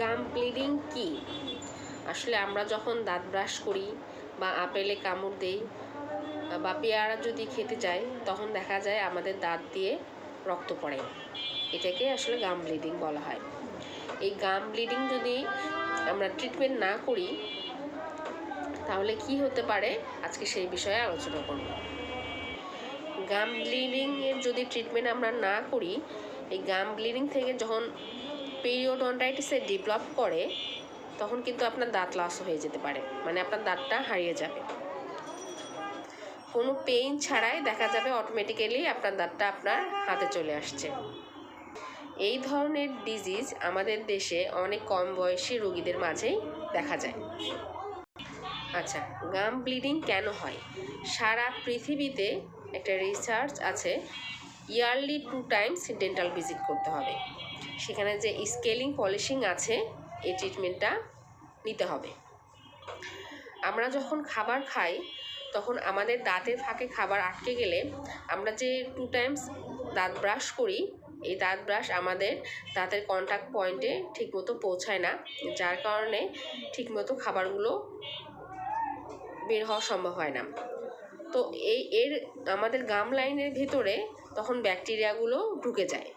গাম bleeding কি? আসলে আমরা যখন দাঁত ব্রাশ করি বা আপেলে কামড় দেই বা পেয়ারা যদি খেতে যাই, তখন দেখা যায় আমাদের দাঁত দিয়ে রক্ত পড়ে। এটাকে আসলে গাম ব্লিডিং বলা হয়। এই গাম ব্লিডিং যদি আমরা ট্রিটমেন্ট না করি, তাহলে কি হতে পারে? আজকে সেই বিষয়ে আলোচনা করব। গাম ব্লিডিংয়ের যদি ট্রিটমেন্ট আমরা না করি, এই গাম ব্লিডিং থেকে যখন পেরিওডন্টাইটিসে ডেভেলপ করে, তখন কিন্তু আপনার দাঁত লস হয়ে যেতে পারে। মানে আপনার দাঁতটা হারিয়ে যাবে। কোনো পেইন ছাড়াই দেখা যাবে অটোমেটিক্যালি আপনার দাঁতটা আপনার হাতে চলে আসছে। এই ধরনের ডিজিজ আমাদের দেশে অনেক কম বয়সী রোগীদের মাঝেই দেখা যায়। আচ্ছা গাম ব্লিডিং কেন হয়? সারা পৃথিবীতে একটা রিসার্চ আছে yearly two times dental visit করতে হবে। সেখানে যে স্কেলিং, পলিশিং আছে, এই ট্রিটমেন্টটা নিতে হবে। আমরা যখন খাবার খাই, তখন আমাদের দাঁতের ফাঁকে খাবার আটকে গেলে আমরা যে টু টাইমস দাঁত ব্রাশ করি, এই দাঁত ব্রাশ আমাদের দাঁতের কন্ট্যাক্ট পয়েন্টে ঠিকমতো পৌঁছায় না, যার কারণে ঠিকমতো খাবারগুলো বের হওয়া সম্ভব হয় না। তো এই, এর আমাদের গাম লাইনের ভেতরে তখন ব্যাকটেরিয়াগুলো ঢুকে যায়।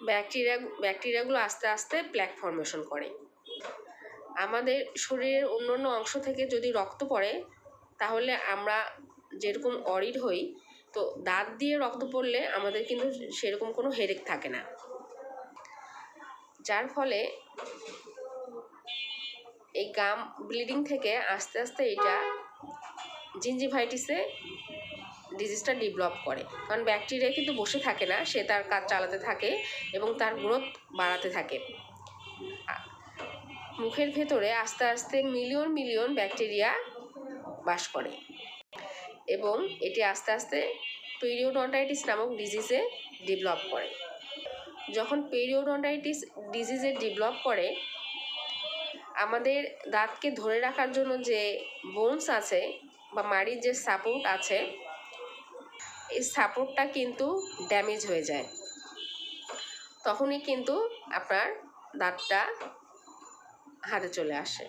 ব্যাকটেরিয়া ব্যাকটেরিয়াগুলো আস্তে আস্তে প্ল্যাক ফর্মেশন করে। আমাদের শরীরের অন্য অন্য অংশ থেকে যদি রক্ত পড়ে, তাহলে আমরা যেরকম অরিড হই, তো দাঁত দিয়ে রক্ত পড়লে আমাদের কিন্তু সেরকম কোনো হেডেক থাকে না। যার ফলে এই গাম ব্লিডিং থেকে আস্তে আস্তে এটা জিঞ্জিভাইটিসে ডিজিজটা ডেভেলপ করে। কারণ ব্যাকটেরিয়া কিন্তু বসে থাকে না, সে তার কাজ চালাতে থাকে এবং তার গ্রোথ বাড়াতে থাকে। মুখের ভেতরে আস্তে আস্তে মিলিয়ন মিলিয়ন ব্যাকটেরিয়া বাস করে। এবং এটি আস্তে আস্তে পেরিওডন্টাইটিস নামক ডিজিজে ডেভেলপ করে। যখন পেরিওডন্টাইটিস ডিজিজে ডেভেলপ করে, আমাদের দাঁতকে ধরে রাখার জন্য যে বোনস আছে বা মাড়ির যে সাপোর্ট আছে এই সাপোর্টটা কিন্তু ড্যামেজ হয়ে যায়। তখনই কিন্তু আপনার দাঁতটা হাতে চলে আসে।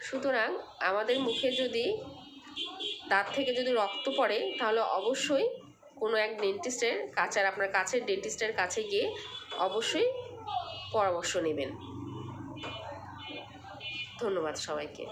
সুতরাং আমাদের মুখে যদি দাঁত থেকে যদি রক্ত পড়ে, তাহলে অবশ্যই কোনো এক ডেন্টিস্টের কাছে আর আপনার কাছের ডেন্টিস্টের কাছে গিয়ে অবশ্যই পরামর্শ নেবেন। ধন্যবাদ সবাইকে।